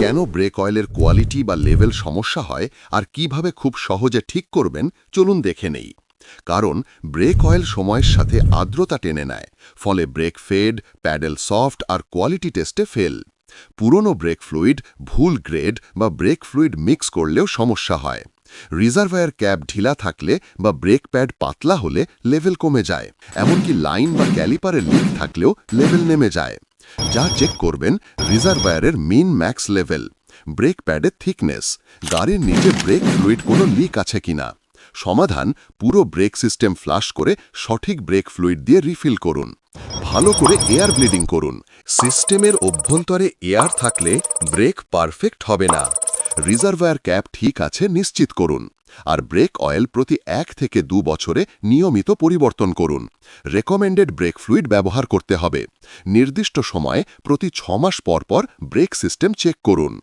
কেন ব্রেক অয়েলের কোয়ালিটি বা লেভেল সমস্যা হয় আর কীভাবে খুব সহজে ঠিক করবেন চলুন দেখে নেই। কারণ ব্রেক অয়েল সময়ের সাথে আর্দ্রতা টেনে নেয়, ফলে ব্রেক ফেড, প্যাডেল সফট আর কোয়ালিটি টেস্টে ফেল। পুরনো ব্রেক ফ্লুইড, ভুল গ্রেড বা ব্রেক ফ্লুইড মিক্স করলেও সমস্যা হয়। রিজার্ভায়ার ক্যাপ ঢিলা থাকলে বা ব্রেক প্যাড পাতলা হলে লেভেল কমে যায়, এমনকি লাইন বা ক্যালিপারে লিক থাকলেও লেভেল নেমে যায়। যা চেক করবেন রিজার্ভায়ারের মিন ম্যাক্স লেভেল ব্রেক প্যাডের থিকনেস গাড়ির নিচে ব্রেক ফ্লুইড কোনো লিক আছে কিনা। সমাধান পুরো ব্রেক সিস্টেম ফ্লাশ করে সঠিক ব্রেক ফ্লুইড দিয়ে রিফিল করুন। ভালো করে এয়ার ব্লিডিং করুন। সিস্টেমের অভ্যন্তরে এয়ার থাকলে ব্রেক পারফেক্ট হবে না। রিজার্ভায়ার ক্যাপ ঠিক আছে নিশ্চিত করুন। আর ব্রেক অয়েল প্রতি এক থেকে দু বছরে নিয়মিত পরিবর্তন করুন। রেকমেন্ডেড ব্রেক ফ্লুইড ব্যবহার করতে হবে। নির্দিষ্ট সময়ে প্রতি ছমাস মাস পর পর ব্রেক সিস্টেম চেক করুন।